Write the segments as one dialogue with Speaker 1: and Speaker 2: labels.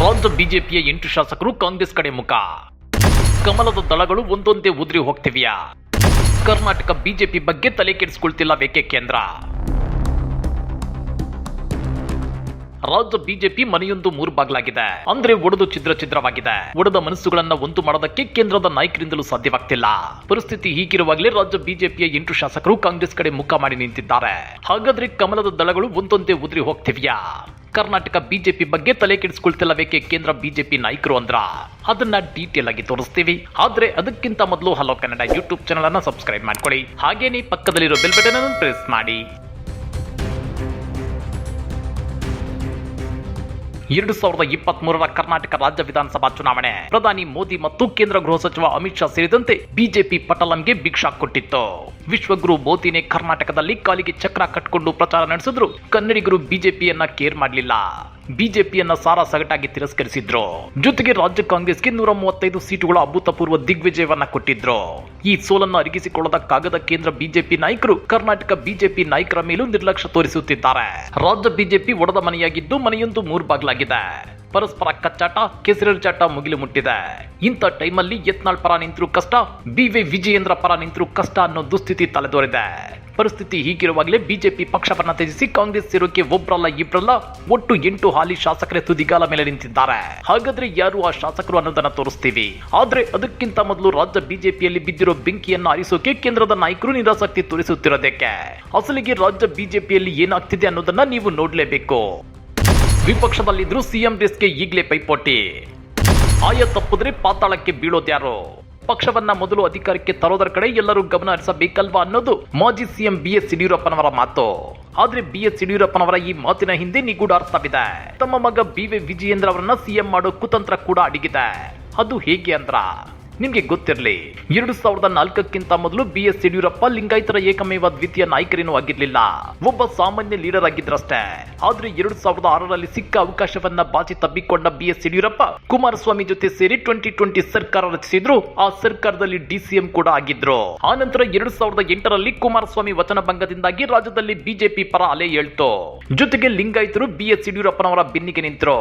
Speaker 1: ರಾಜ್ಯ ಬಿಜೆಪಿಯ ಎಂಟು ಶಾಸಕರು ಕಾಂಗ್ರೆಸ್ ಕಡೆ ಮುಖ. ಕಮಲದ ದಳಗಳು ಒಂದೊಂದೇ ಉದ್ರಿ ಹೋಗ್ತಿವ್ಯಾ? ಕರ್ನಾಟಕ ಬಿಜೆಪಿ ಬಗ್ಗೆ ತಲೆ ಕೆಡಿಸಿಕೊಳ್ತಿಲ್ಲ ಬೇಕೆ ಕೇಂದ್ರ. ರಾಜ್ಯ ಬಿಜೆಪಿ ಮನೆಯೊಂದು ಮೂರು ಬಾಗ್ಲಾಗಿದೆ. ಅಂದ್ರೆ ಒಡೆದು ಛಿದ್ರ ಛಿದ್ರವಾಗಿದೆ. ಒಡೆದ ಮನಸ್ಸುಗಳನ್ನ ಒಂದು ಮಾಡೋದಕ್ಕೆ ಕೇಂದ್ರದ ನಾಯಕರಿಂದಲೂ ಸಾಧ್ಯವಾಗ್ತಿಲ್ಲ. ಪರಿಸ್ಥಿತಿ ಹೀಗಿರುವಾಗಲೇ ರಾಜ್ಯ ಬಿಜೆಪಿಯ ಎಂಟು ಶಾಸಕರು ಕಾಂಗ್ರೆಸ್ ಕಡೆ ಮುಖ ಮಾಡಿ ನಿಂತಿದ್ದಾರೆ. ಹಾಗಾದ್ರೆ ಕಮಲದ ದಳಗಳು ಒಂದೊಂದೇ ಉದ್ರಿ ಹೋಗ್ತಿವ್ಯಾ? ಕರ್ನಾಟಕ ಬಿಜೆಪಿ ಬಗ್ಗೆ ತಲೆ ಕೆಡಿಸ್ಕೊಳ್ತಿಲ್ಲ ಬೇಕೆ ಕೇಂದ್ರ ಬಿಜೆಪಿ ನಾಯಕರು ಅಂದ್ರ? ಅದನ್ನ ಡೀಟೇಲ್ ಆಗಿ ತೋರಿಸ್ತೀವಿ. ಆದ್ರೆ ಅದಕ್ಕಿಂತ ಮೊದಲು ಹಲೋ ಕನ್ನಡ ಯೂಟ್ಯೂಬ್ ಚಾನಲ್ ಅನ್ನ ಸಬ್ಸ್ಕ್ರೈಬ್ ಮಾಡ್ಕೊಳ್ಳಿ. ಹಾಗೇನೆ ಪಕ್ಕದಲ್ಲಿರೋ ಬೆಲ್ ಬಟನ್ ಅನ್ನು ಪ್ರೆಸ್ ಮಾಡಿ. ಎರಡು ಸಾವಿರದ ಇಪ್ಪತ್ತ್ ಮೂರರ ಕರ್ನಾಟಕ ರಾಜ್ಯ ವಿಧಾನಸಭಾ ಚುನಾವಣೆ. ಪ್ರಧಾನಿ ಮೋದಿ ಮತ್ತು ಕೇಂದ್ರ ಗೃಹ ಸಚಿವ ಅಮಿತ್ ಶಾ ಸೇರಿದಂತೆ ಬಿಜೆಪಿ ಪಟಲಂಗೆ ಭಿಕ್ಷಾ ಕೊಟ್ಟಿತ್ತು. ವಿಶ್ವಗುರು ಮೋದಿನೇ ಕರ್ನಾಟಕದಲ್ಲಿ ಕಾಲಿಗೆ ಚಕ್ರ ಕಟ್ಕೊಂಡು ಪ್ರಚಾರ ನಡೆಸಿದ್ರು. ಕನ್ನಡಿಗರು ಬಿಜೆಪಿಯನ್ನ ಕೇರ್ ಮಾಡಲಿಲ್ಲ. ಬಿಜೆಪಿಯನ್ನ ಸಾರಾ ಸಗಟಾಗಿ ತಿರಸ್ಕರಿಸಿದ್ರು. ಜೊತೆಗೆ ರಾಜ್ಯ ಕಾಂಗ್ರೆಸ್ಗೆ ನೂರ ಮೂವತ್ತೈದು ಸೀಟುಗಳ ಅಭೂತಪೂರ್ವ ದಿಗ್ವಿಜಯವನ್ನ ಕೊಟ್ಟಿದ್ರು. ಈ ಸೋಲನ್ನು ಅರಗಿಸಿಕೊಳ್ಳೋದಕ್ಕಾಗದ ಕೇಂದ್ರ ಬಿಜೆಪಿ ನಾಯಕರು ಕರ್ನಾಟಕ ಬಿಜೆಪಿ ನಾಯಕರ ಮೇಲೂ ನಿರ್ಲಕ್ಷ್ಯ ತೋರಿಸುತ್ತಿದ್ದಾರೆ. ರಾಜ್ಯ ಬಿಜೆಪಿ ಒಡೆದ ಮನೆಯಾಗಿದ್ದು ಮನೆಯೊಂದು ಮೂರು ಬಾಗ್ಲಾಗಿದೆ ಪರಸ್ಪರ ಕಚ್ಚಾಟ ಕೆಸರೆರಚಾಟ ಮುಗಿಲು ಮುಟ್ಟಿದೆ. ಇಂಥ ಟೈಮಲ್ಲಿ ಯತ್ನಾಳ್ ಪರ ನಿಂತರೂ ಕಷ್ಟ ಬಿ ವಿ ವಿಜಯೇಂದ್ರ ಪರ ನಿಂತರೂ ಕಷ್ಟ ಅನ್ನೋ ದುಸ್ಥಿತಿ ತಲೆದೋರಿದೆ. ಪರಿಸ್ಥಿತಿ ಹೀಗಿರುವಾಗಲೇ ಬಿಜೆಪಿ ಪಕ್ಷವನ್ನ ತ್ಯಜಿಸಿ ಕಾಂಗ್ರೆಸ್ ಸೇರೋಕೆ ಒಬ್ರಲ್ಲ ಇಬ್ರಲ್ಲ ಒಟ್ಟು ಎಂಟು ಹಾಲಿ ಶಾಸಕರೇ ತುದಿಗಾಲ ಮೇಲೆ ನಿಂತಿದ್ದಾರೆ. ಹಾಗಾದ್ರೆ ಯಾರು ಆ ಶಾಸಕರು ಅನ್ನೋದನ್ನ ತೋರಿಸ್ತೀವಿ? ಆದ್ರೆ ಅದಕ್ಕಿಂತ ಮೊದಲು ರಾಜ್ಯ ಬಿಜೆಪಿಯಲ್ಲಿ ಬಿದ್ದಿರೋ ಬೆಂಕಿಯನ್ನ ಆರಿಸೋಕೆ ಕೇಂದ್ರದ ನಾಯಕರು ನಿರಾಸಕ್ತಿ ತೋರಿಸುತ್ತಿರೋದಕ್ಕೆ. ಅಸಲಿಗೆ ರಾಜ್ಯ ಬಿಜೆಪಿಯಲ್ಲಿ ಏನಾಗ್ತಿದೆ ಅನ್ನೋದನ್ನ ನೀವು ನೋಡ್ಲೇಬೇಕು. ವಿಪಕ್ಷದಲ್ಲಿದ್ರು ಸಿಎಂ ರೇಸ್ಗೆ ಈಗಲೇ ಪೈಪೋಟಿ. ಆಯ ತಪ್ಪಿದ್ರೆ ಪಾತಾಳಕ್ಕೆ ಬೀಳೋದ್ಯಾರು ಪಕ್ಷವನ್ನ ಮೊದಲು ಅಧಿಕಾರಕ್ಕೆ ತರೋದರ ಕಡೆ ಎಲ್ಲರೂ ಗಮನ ಹರಿಸಬೇಕಲ್ವಾ ಅನ್ನೋದು ಮಾಜಿ ಸಿಎಂ ಬಿ ಎಸ್ ಯಡಿಯೂರಪ್ಪನವರ ಮಾತು. ಆದ್ರೆ ಬಿ ಎಸ್ ಯಡಿಯೂರಪ್ಪನವರ ಈ ಮಾತಿನ ಹಿಂದೆ ನಿಗೂಢ ಅರ್ಥವಿದೆ ತಮ್ಮ ಮಗ ಬಿ ವಿ ವಿಜಯೇಂದ್ರ ಅವರನ್ನ ಸಿಎಂ ಮಾಡೋ ಕುತಂತ್ರ ಕೂಡ ಅಡಗಿದೆ. ಅದು ಹೇಗೆ ಅಂದ್ರ? ನಿಮ್ಗೆ ಗೊತ್ತಿರಲಿ, ಎರಡು ಸಾವಿರದ ನಾಲ್ಕಕ್ಕಿಂತ ಮೊದಲು ಬಿ ಎಸ್ ಯಡಿಯೂರಪ್ಪ ಲಿಂಗಾಯತರ ಏಕಮೇವ ದ್ವಿತೀಯ ನಾಯಕರೇನೂ ಆಗಿರ್ಲಿಲ್ಲ. ಒಬ್ಬ ಸಾಮಾನ್ಯ ಲೀಡರ್ ಆಗಿದ್ರಷ್ಟೇ ಆದ್ರೆ ಎರಡು ಸಾವಿರದ ಆರರಲ್ಲಿ ಸಿಕ್ಕ ಅವಕಾಶವನ್ನ ಬಾಚಿ ತಬ್ಬಿಕೊಂಡ ಬಿ ಎಸ್ ಯಡಿಯೂರಪ್ಪ, ಕುಮಾರಸ್ವಾಮಿ ಜೊತೆ ಸೇರಿ ಟ್ವೆಂಟಿ ಟ್ವೆಂಟಿ ಸರ್ಕಾರ ರಚಿಸಿದ್ರು, ಆ ಸರ್ಕಾರದಲ್ಲಿ ಡಿಸಿಎಂ ಕೂಡ ಆಗಿದ್ರು. ಆ ನಂತರ ಎರಡು ಸಾವಿರದ ಎಂಟರಲ್ಲಿ ಕುಮಾರಸ್ವಾಮಿ ವಚನ ಭಂಗದಿಂದಾಗಿ ರಾಜ್ಯದಲ್ಲಿ ಬಿಜೆಪಿ ಪರ ಅಲೆ ಏಳ್ತು. ಜೊತೆಗೆ ಲಿಂಗಾಯತರು ಬಿ ಎಸ್ ಯಡಿಯೂರಪ್ಪನವರ ಬೆನ್ನಿಗೆ ನಿಂತರು.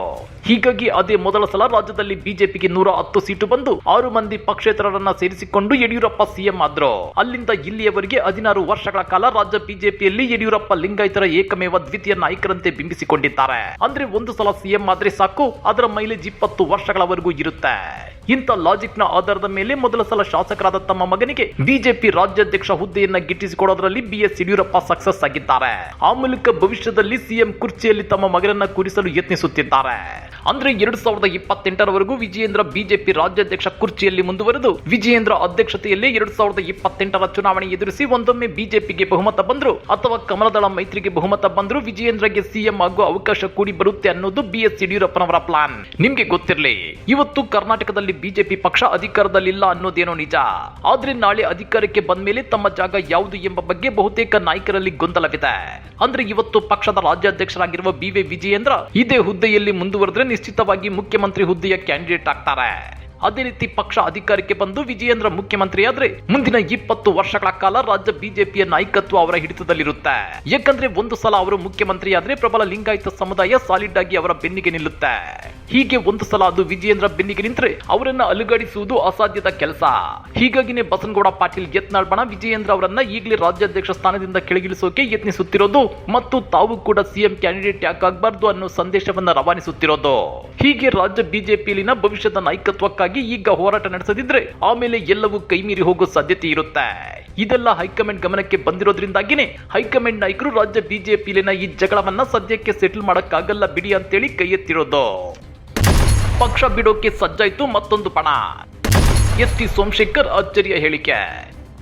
Speaker 1: ಹೀಗಾಗಿ ಅದೇ ಮೊದಲ ಸಲ ರಾಜ್ಯದಲ್ಲಿ ಬಿಜೆಪಿಗೆ ನೂರ ಹತ್ತು ಸೀಟು ಬಂದು ಆರು ಮಂದಿ ಪಕ್ಷೇತರರನ್ನ ಸೇರಿಸಿಕೊಂಡು ಯಡಿಯೂರಪ್ಪ ಸಿಎಂ ಆದ್ರು. ಅಲ್ಲಿಂದ ಇಲ್ಲಿಯವರೆಗೆ ಹದಿನಾರು ವರ್ಷಗಳ ಕಾಲ ರಾಜ್ಯ ಬಿಜೆಪಿಯಲ್ಲಿ ಯಡಿಯೂರಪ್ಪ ಲಿಂಗಾಯತರ ಏಕಮೇವ ದ್ವಿತೀಯ ನಾಯಕರಂತೆ ಬಿಂಬಿಸಿಕೊಂಡಿದ್ದಾರೆ. ಅಂದ್ರೆ ಒಂದು ಸಲ ಸಿಎಂ ಆದ್ರೆ ಸಾಕು, ಅದರ ಮೈಲೇಜ್ ಇಪ್ಪತ್ತು ವರ್ಷಗಳವರೆಗೂ ಇರುತ್ತೆ. ಇಂಥ ಲಾಜಿಕ್ನ ಆಧಾರದ ಮೇಲೆ ಮೊದಲ ಸಲ ಶಾಸಕರಾದ ತಮ್ಮ ಮಗನಿಗೆ ಬಿಜೆಪಿ ರಾಜ್ಯಾಧ್ಯಕ್ಷ ಹುದ್ದೆಯನ್ನ ಗಿಟ್ಟಿಸಿಕೊಡೋದ್ರಲ್ಲಿ ಬಿ ಎಸ್ ಯಡಿಯೂರಪ್ಪ ಸಕ್ಸಸ್ ಆಗಿದ್ದಾರೆ. ಆ ಮೂಲಕ ಭವಿಷ್ಯದಲ್ಲಿ ಸಿಎಂ ಕುರ್ಚಿಯಲ್ಲಿ ತಮ್ಮ ಮಗನನ್ನ ಕೂರಿಸಲು ಯತ್ನಿಸುತ್ತಿದ್ದಾರೆ. ಅಂದ್ರೆ ಎರಡ್ ಸಾವಿರದ ಇಪ್ಪತ್ತೆಂಟರವರೆಗೂ ವಿಜಯೇಂದ್ರ ಬಿಜೆಪಿ ರಾಜ್ಯಾಧ್ಯಕ್ಷ ಕುರ್ಚಿಯಲ್ಲಿ ಮುಂದುವರೆದು ವಿಜಯೇಂದ್ರ ಅಧ್ಯಕ್ಷತೆಯಲ್ಲಿ ಎರಡ್ ಸಾವಿರದ ಇಪ್ಪತ್ತೆಂಟರ ಚುನಾವಣೆ ಎದುರಿಸಿ ಒಂದೊಮ್ಮೆ ಬಿಜೆಪಿಗೆ ಬಹುಮತ ಬಂದ್ರು. ಅಥವಾ ಕಮಲದಳ ಮೈತ್ರಿಗೆ ಬಹುಮತ ಬಂದ್ರು ವಿಜಯೇಂದ್ರಗೆ ಸಿಎಂ ಆಗುವ ಅವಕಾಶ ಕೂಡಿ ಬರುತ್ತೆ ಅನ್ನೋದು ಬಿಎಸ್ ಯಡಿಯೂರಪ್ಪನವರ ಪ್ಲಾನ್. ನಿಮ್ಗೆ ಗೊತ್ತಿರಲಿ, ಇವತ್ತು ಕರ್ನಾಟಕದಲ್ಲಿ ಬಿಜೆಪಿ ಪಕ್ಷ ಅಧಿಕಾರದಲ್ಲಿಲ್ಲ ಅನ್ನೋದೇನೋ ನಿಜ. ಆದ್ರೆ ನಾಳೆ ಅಧಿಕಾರಕ್ಕೆ ಬಂದ್ಮೇಲೆ ತಮ್ಮ ಜಾಗ ಯಾವುದು ಎಂಬ ಬಗ್ಗೆ ಬಹುತೇಕ ನಾಯಕರಲ್ಲಿ ಗೊಂದಲವಿದೆ. ಅಂದ್ರೆ ಇವತ್ತು ಪಕ್ಷದ ರಾಜ್ಯಾಧ್ಯಕ್ಷರಾಗಿರುವ ಬಿ ವಿ ವಿಜಯೇಂದ್ರ ಇದೇ ಹುದ್ದೆಯಲ್ಲಿ ಮುಂದುವರೆದ್ರೆ ನಿಶ್ಚಿತವಾಗಿ ಮುಖ್ಯಮಂತ್ರಿ ಹುದ್ದೆಯ ಕ್ಯಾಂಡಿಡೇಟ್ ಆಗ್ತಾರೆ. ಅದೇ ರೀತಿ ಪಕ್ಷ ಅಧಿಕಾರಕ್ಕೆ ಬಂದು ವಿಜಯೇಂದ್ರ ಮುಖ್ಯಮಂತ್ರಿಯಾದ್ರೆ ಮುಂದಿನ ಇಪ್ಪತ್ತು ವರ್ಷಗಳ ಕಾಲ ರಾಜ್ಯ ಬಿಜೆಪಿಯ ನಾಯಕತ್ವ ಅವರ ಹಿಡಿತದಲ್ಲಿರುತ್ತೆ. ಯಾಕಂದ್ರೆ ಒಂದು ಸಲ ಅವರು ಮುಖ್ಯಮಂತ್ರಿ ಆದ್ರೆ ಪ್ರಬಲ ಲಿಂಗಾಯತ ಸಮುದಾಯ ಸಾಲಿಡ್ ಆಗಿ ಅವರ ಬೆನ್ನಿಗೆ ನಿಲ್ಲುತ್ತೆ. ಹೀಗೆ ಒಂದು ಸಲ ಅದು ವಿಜಯೇಂದ್ರ ಬೆನ್ನಿಗೆ ನಿಂತ್ರೆ ಅವರನ್ನ ಅಲುಗಾಡಿಸುವುದು ಅಸಾಧ್ಯದ ಕೆಲಸ. ಹೀಗಾಗಿನೇ ಬಸನಗೌಡ ಪಾಟೀಲ್ ಯತ್ನಾಳ್ ಬಣ ವಿಜಯೇಂದ್ರ ಅವರನ್ನ ಈಗಲೇ ರಾಜ್ಯಾಧ್ಯಕ್ಷ ಸ್ಥಾನದಿಂದ ಕೆಳಗಿಳಿಸೋಕೆ ಯತ್ನಿಸುತ್ತಿರೋದು ಮತ್ತು ತಾವು ಕೂಡ ಸಿಎಂ ಕ್ಯಾಂಡಿಡೇಟ್ ಯಾಕಾಗಬಾರ್ದು ಅನ್ನೋ ಸಂದೇಶವನ್ನ ರವಾನಿಸುತ್ತಿರೋದು. ಹೀಗೆ ರಾಜ್ಯ ಬಿಜೆಪಿಯಲ್ಲಿನ ಭವಿಷ್ಯದ ನಾಯಕತ್ವಕ್ಕಾಗಿ ಈಗ ಹೋರಾಟ ನಡೆಸದಿದ್ರೆ ಆಮೇಲೆ ಎಲ್ಲವೂ ಕೈಮೀರಿ ಹೋಗೋ ಸಾಧ್ಯತೆ ಇರುತ್ತೆ. ಇದೆಲ್ಲ ಹೈಕಮಾಂಡ್ ಗಮನಕ್ಕೆ ಬಂದಿರೋದ್ರಿಂದಾಗಿನೇ ಹೈಕಮಾಂಡ್ ನಾಯಕರು ರಾಜ್ಯ ಬಿಜೆಪಿಲಿನ ಈ ಜಗಳವನ್ನ ಸದ್ಯಕ್ಕೆ ಸೆಟಲ್ ಮಾಡಕ್ಕಾಗಲ್ಲ ಬಿಡಿ ಅಂತೇಳಿ ಕೈ ಎತ್ತಿರೋದು. ಪಕ್ಷ ಬಿಡೋಕೆ ಸಜ್ಜಾಯ್ತು ಮತ್ತೊಂದು ಪಣ. ಎಸ್ ಟಿ ಸೋಮಶೇಖರ್ ಅಚ್ಚರಿಯ ಹೇಳಿಕೆ.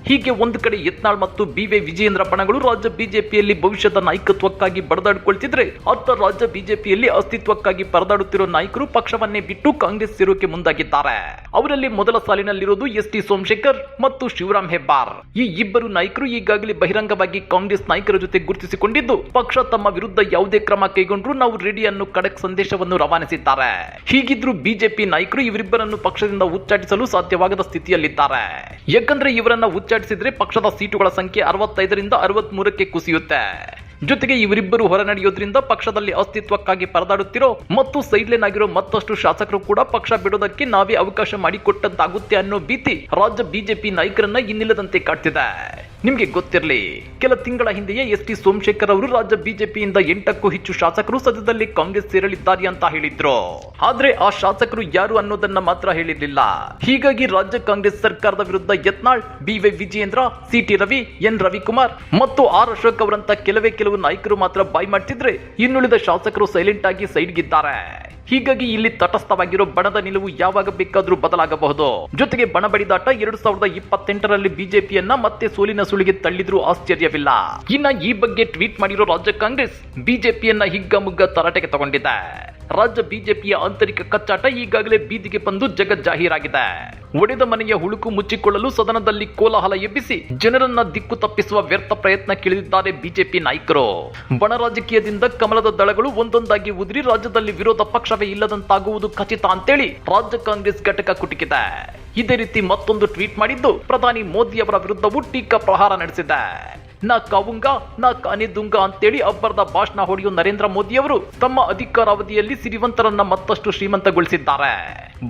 Speaker 1: ಹೀಗೆ ಒಂದು ಕಡೆ ಯತ್ನಾಳ್ ಮತ್ತು ಬಿ ವಿ ವಿಜಯೇಂದ್ರ ಬಣಗಳು ರಾಜ್ಯ ಬಿಜೆಪಿಯಲ್ಲಿ ಭವಿಷ್ಯದ ನಾಯಕತ್ವಕ್ಕಾಗಿ ಬಡದಾಡಿಕೊಳ್ತಿದ್ರೆ, ಅತ್ತ ರಾಜ್ಯ ಬಿಜೆಪಿಯಲ್ಲಿ ಅಸ್ತಿತ್ವಕ್ಕಾಗಿ ಪರದಾಡುತ್ತಿರುವ ನಾಯಕರು ಪಕ್ಷವನ್ನೇ ಬಿಟ್ಟು ಕಾಂಗ್ರೆಸ್ ಸೇರೋಕೆ ಮುಂದಾಗಿದ್ದಾರೆ. ಅವರಲ್ಲಿ ಮೊದಲ ಸಾಲಿನಲ್ಲಿರೋದು ಎಸ್ ಟಿ ಸೋಮಶೇಖರ್ ಮತ್ತು ಶಿವರಾಮ್ ಹೆಬ್ಬಾರ್. ಈ ಇಬ್ಬರು ನಾಯಕರು ಈಗಾಗಲೇ ಬಹಿರಂಗವಾಗಿ ಕಾಂಗ್ರೆಸ್ ನಾಯಕರ ಜೊತೆ ಗುರುತಿಸಿಕೊಂಡಿದ್ದು, ಪಕ್ಷ ತಮ್ಮ ವಿರುದ್ಧ ಯಾವುದೇ ಕ್ರಮ ಕೈಗೊಂಡರೂ ನಾವು ರೆಡಿಯನ್ನು ಕಡಕ್ ಸಂದೇಶವನ್ನು ರವಾನಿಸಿದ್ದಾರೆ. ಹೀಗಿದ್ರು ಬಿಜೆಪಿ ನಾಯಕರು ಇವರಿಬ್ಬರನ್ನು ಪಕ್ಷದಿಂದ ಉಚ್ಚಾಟಿಸಲು ಸಾಧ್ಯವಾಗದ ಸ್ಥಿತಿಯಲ್ಲಿದ್ದಾರೆ. ಯಾಕಂದ್ರೆ ಇವರನ್ನ ಉಚ್ಚಾಟಿಸಿದ್ರೆ ಪಕ್ಷದ ಸೀಟುಗಳ ಸಂಖ್ಯೆ ಅರವತ್ತೈದರಿಂದ ಅರವತ್ಮೂರಕ್ಕೆ ಕುಸಿಯುತ್ತೆ. ಜೊತೆಗೆ ಇವರಿಬ್ಬರು ಹೊರ ನಡೆಯೋದ್ರಿಂದ ಪಕ್ಷದಲ್ಲಿ ಅಸ್ತಿತ್ವಕ್ಕಾಗಿ ಪರದಾಡುತ್ತಿರೋ ಮತ್ತು ಸೈಡ್ಲೈನ್ ಆಗಿರೋ ಮತ್ತಷ್ಟು ಶಾಸಕರು ಕೂಡ ಪಕ್ಷ ಬಿಡೋದಕ್ಕೆ ನಾವೇ ಅವಕಾಶ ಮಾಡಿಕೊಟ್ಟಂತಾಗುತ್ತೆ ಅನ್ನೋ ಭೀತಿ ರಾಜ್ಯ ಬಿಜೆಪಿ ನಾಯಕರನ್ನ ಇನ್ನಿಲ್ಲದಂತೆ ಕಾಡ್ತಿದೆ. ನಿಮ್ಗೆ ಗೊತ್ತಿರಲಿ, ಕೆಲ ತಿಂಗಳ ಹಿಂದೆಯೇ ಎಸ್ ಟಿ ಸೋಮಶೇಖರ್ ಅವರು ರಾಜ್ಯ ಬಿಜೆಪಿಯಿಂದ ಎಂಟಕ್ಕೂ ಹೆಚ್ಚು ಶಾಸಕರು ಸದ್ಯದಲ್ಲಿ ಕಾಂಗ್ರೆಸ್ ಸೇರಲಿದ್ದಾರೆ ಅಂತ ಹೇಳಿದ್ರು. ಆದ್ರೆ ಆ ಶಾಸಕರು ಯಾರು ಅನ್ನೋದನ್ನ ಮಾತ್ರ ಹೇಳಿರ್ಲಿಲ್ಲ. ಹೀಗಾಗಿ ರಾಜ್ಯ ಕಾಂಗ್ರೆಸ್ ಸರ್ಕಾರದ ವಿರುದ್ಧ Yatnal B Y Vijayendra C T Ravi, N. Ravikumar ಮತ್ತು ಆರ್. ಅಶೋಕ್ ಅವರಂತ ಕೆಲವೇ ಕೆಲವು ನಾಯಕರು ಮಾತ್ರ ಬಾಯ್ ಮಾಡ್ತಿದ್ರೆ ಇನ್ನುಳಿದ ಶಾಸಕರು ಸೈಲೆಂಟ್ ಆಗಿ ಸೈಡ್ಗಿದ್ದಾರೆ ಹೀಗಾಗಿ ಇಲ್ಲಿ ತಟಸ್ಥವಾಗಿರೋ ಬಣದ ನಿಲುವು ಯಾವಾಗ ಬೇಕಾದ್ರೂ ಬದಲಾಗಬಹುದು. ಜೊತೆಗೆ ಬಣ ಬಡಿದಾಟ ಎರಡು ಸಾವಿರದ ಇಪ್ಪತ್ತೆಂಟರಲ್ಲಿ ಬಿಜೆಪಿಯನ್ನ ಮತ್ತೆ ಸೋಲಿನ ಸುಳಿಗೆ ತಳ್ಳಿದ್ರೂ ಆಶ್ಚರ್ಯವಿಲ್ಲ. ಇನ್ನ ಈ ಬಗ್ಗೆ ಟ್ವೀಟ್ ಮಾಡಿರೋ ರಾಜ್ಯ ಕಾಂಗ್ರೆಸ್ ಬಿಜೆಪಿಯನ್ನ ಹಿಗ್ಗಮುಗ್ಗ ತರಾಟೆಗೆ ತಗೊಂಡಿದೆ. ರಾಜ್ಯ ಬಿಜೆಪಿಯ ಆಂತರಿಕ ಕಚ್ಚಾಟ ಈಗಾಗಲೇ ಬೀದಿಗೆ ಬಂದು ಜಗಜ್ಜಾಹೀರಾಗಿದೆ ಒಡೆದ ಮನೆಯ ಹುಳುಕು ಮುಚ್ಚಿಕೊಳ್ಳಲು ಸದನದಲ್ಲಿ ಕೋಲಾಹಲ ಎಬ್ಬಿಸಿ ಜನರನ್ನ ದಿಕ್ಕು ತಪ್ಪಿಸುವ ವ್ಯರ್ಥ ಪ್ರಯತ್ನ ಕಿಳಿದಿದ್ದಾರೆ ಬಿಜೆಪಿ ನಾಯಕರು. ಬಣ ರಾಜಕೀಯದಿಂದ ಕಮಲದ ದಳಗಳು ಒಂದೊಂದಾಗಿ ಉದುರಿ ರಾಜ್ಯದಲ್ಲಿ ವಿರೋಧ ಪಕ್ಷವೇ ಇಲ್ಲದಂತಾಗುವುದು ಖಚಿತ ಅಂತೇಳಿ ರಾಜ್ಯ ಕಾಂಗ್ರೆಸ್ ಘಟಕ ಕುಟುಕಿದೆ. ಇದೇ ರೀತಿ ಮತ್ತೊಂದು ಟ್ವೀಟ್ ಮಾಡಿದ್ದು ಪ್ರಧಾನಿ ಮೋದಿ ಅವರ ವಿರುದ್ಧವೂ ಟೀಕಾ ಪ್ರಹಾರ ನಡೆಸಿದೆ. ನಾ ಕಾವುಂಗ, ನಾ ಕಾನಿದುಂಗ ಅಂತೇಳಿ ಅಬ್ಬರದ ಭಾಷಣ ಹೊಡೆಯುವ ನರೇಂದ್ರ ಮೋದಿ ಅವರು ತಮ್ಮ ಅಧಿಕಾರಾವಧಿಯಲ್ಲಿ ಸಿರಿವಂತರನ್ನ ಮತ್ತಷ್ಟು ಶ್ರೀಮಂತಗೊಳಿಸಿದ್ದಾರೆ.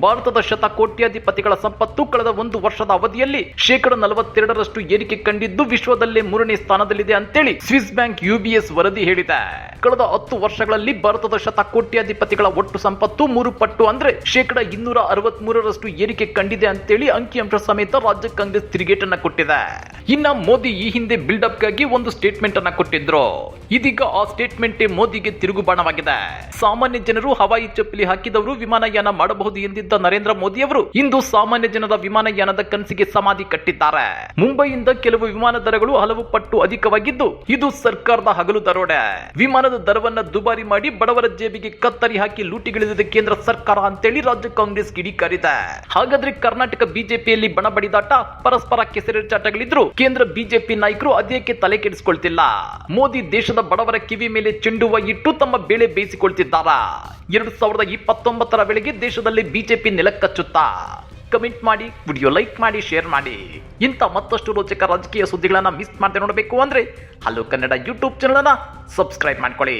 Speaker 1: ಭಾರತದ ಶತಕೋಟ್ಯಾಧಿಪತಿಗಳ ಸಂಪತ್ತು ಕಳೆದ ಒಂದು ವರ್ಷದ ಅವಧಿಯಲ್ಲಿ ಶೇಕಡ ನಲವತ್ತೆರಡರಷ್ಟು ಏರಿಕೆ ಕಂಡಿದ್ದು ವಿಶ್ವದಲ್ಲೇ ಮೂರನೇ ಸ್ಥಾನದಲ್ಲಿದೆ ಅಂತೇಳಿ ಸ್ವಿಸ್ ಬ್ಯಾಂಕ್ ಯುಬಿಎಸ್ ವರದಿ ಹೇಳಿದೆ. ಕಳೆದ ಹತ್ತು ವರ್ಷಗಳಲ್ಲಿ ಭಾರತದ ಶತಕೋಟ್ಯಾಧಿಪತಿಗಳ ಒಟ್ಟು ಸಂಪತ್ತು ಮೂರು ಪಟ್ಟು ಅಂದ್ರೆ ಶೇಕಡ ಇನ್ನೂರ ಅರವತ್ ಮೂರರಷ್ಟು ಏರಿಕೆ ಕಂಡಿದೆ ಅಂತೇಳಿ ಅಂಕಿಅಂಶ ಸಮೇತ ರಾಜ್ಯ ಕಾಂಗ್ರೆಸ್ ತಿರುಗೇಟನ್ನ ಕೊಟ್ಟಿದೆ. ಇನ್ನ ಮೋದಿ ಈ ಹಿಂದೆ ಬಿಲ್ಡಪ್ಗಾಗಿ ಒಂದು ಸ್ಟೇಟ್ಮೆಂಟ್ ಅನ್ನ ಕೊಟ್ಟಿದ್ರು. ಇದೀಗ ಆ ಸ್ಟೇಟ್ಮೆಂಟ್ ಮೋದಿಗೆ ತಿರುಗುಬಾಣವಾಗಿದೆ. ಸಾಮಾನ್ಯ ಜನರು ಹವಾಯಿ ಚಪ್ಪಲಿ ಹಾಕಿದವರು ವಿಮಾನಯಾನ ಮಾಡಬಹುದು ಎಂದಿದ್ದ ನರೇಂದ್ರ ಮೋದಿ ಅವರು ಇಂದು ಸಾಮಾನ್ಯ ಜನರ ವಿಮಾನಯಾನದ ಕನಸಿಗೆ ಸಮಾಧಿ ಕಟ್ಟಿದ್ದಾರೆ. ಮುಂಬೈಯಿಂದ ಕೆಲವು ವಿಮಾನ ದರಗಳು ಹಲವು ಪಟ್ಟು ಅಧಿಕವಾಗಿದ್ದು, ಇದು ಸರ್ಕಾರದ ಹಗಲು ದರೋಡೆ. ವಿಮಾನದ ದರವನ್ನ ದುಬಾರಿ ಮಾಡಿ ಬಡವರ ಜೇಬಿಗೆ ಕತ್ತರಿ ಹಾಕಿ ಲೂಟಿಗಿಳಿದಿದೆ ಕೇಂದ್ರ ಸರ್ಕಾರ ಅಂತೇಳಿ ರಾಜ್ಯ ಕಾಂಗ್ರೆಸ್ ಕಿಡಿಕಾರಿದೆ. ಹಾಗಾದ್ರೆ ಕರ್ನಾಟಕ ಬಿಜೆಪಿಯಲ್ಲಿ ಬಣ ಬಡಿದಾಟ, ಪರಸ್ಪರ ಕೆಸರೆಚಾಟಗಳಿದ್ರು ಕೇಂದ್ರ ಬಿಜೆಪಿ ನಾಯಕರು ಅದೇಕೆ ತಲೆ ಕೆಡಿಸಿಕೊಳ್ತಿಲ್ಲ? ಮೋದಿ ದೇಶದ ಬಡವರ ಕಿವಿ ಮೇಲೆ ಚೆಂಡುವ ಇಟ್ಟು ತಮ್ಮ ಬೇಳೆ ಬೇಯಿಸಿಕೊಳ್ತಿದ್ದಾರಾ? ಎರಡು ಸಾವಿರದ ಇಪ್ಪತ್ತೊಂಬತ್ತರ ವೇಳೆಗೆ ದೇಶದಲ್ಲಿ ಬಿಜೆಪಿ ನೆಲಕ್ಕಚ್ಚುತ್ತಾ ಕಮೆಂಟ್ ಮಾಡಿ, ವಿಡಿಯೋ ಲೈಕ್ ಮಾಡಿ, ಶೇರ್ ಮಾಡಿ. ಇಂಥ ಮತ್ತಷ್ಟು ರೋಚಕ ರಾಜಕೀಯ ಸುದ್ದಿಗಳನ್ನು ಮಿಸ್ ಮಾಡದೆ ನೋಡಬೇಕು ಅಂದ್ರೆ ಹಲೋ ಕನ್ನಡ ಯೂಟ್ಯೂಬ್ ಚಾನಲ್ ಅನ್ನ ಸಬ್ಸ್ಕ್ರೈಬ್ ಮಾಡ್ಕೊಳ್ಳಿ.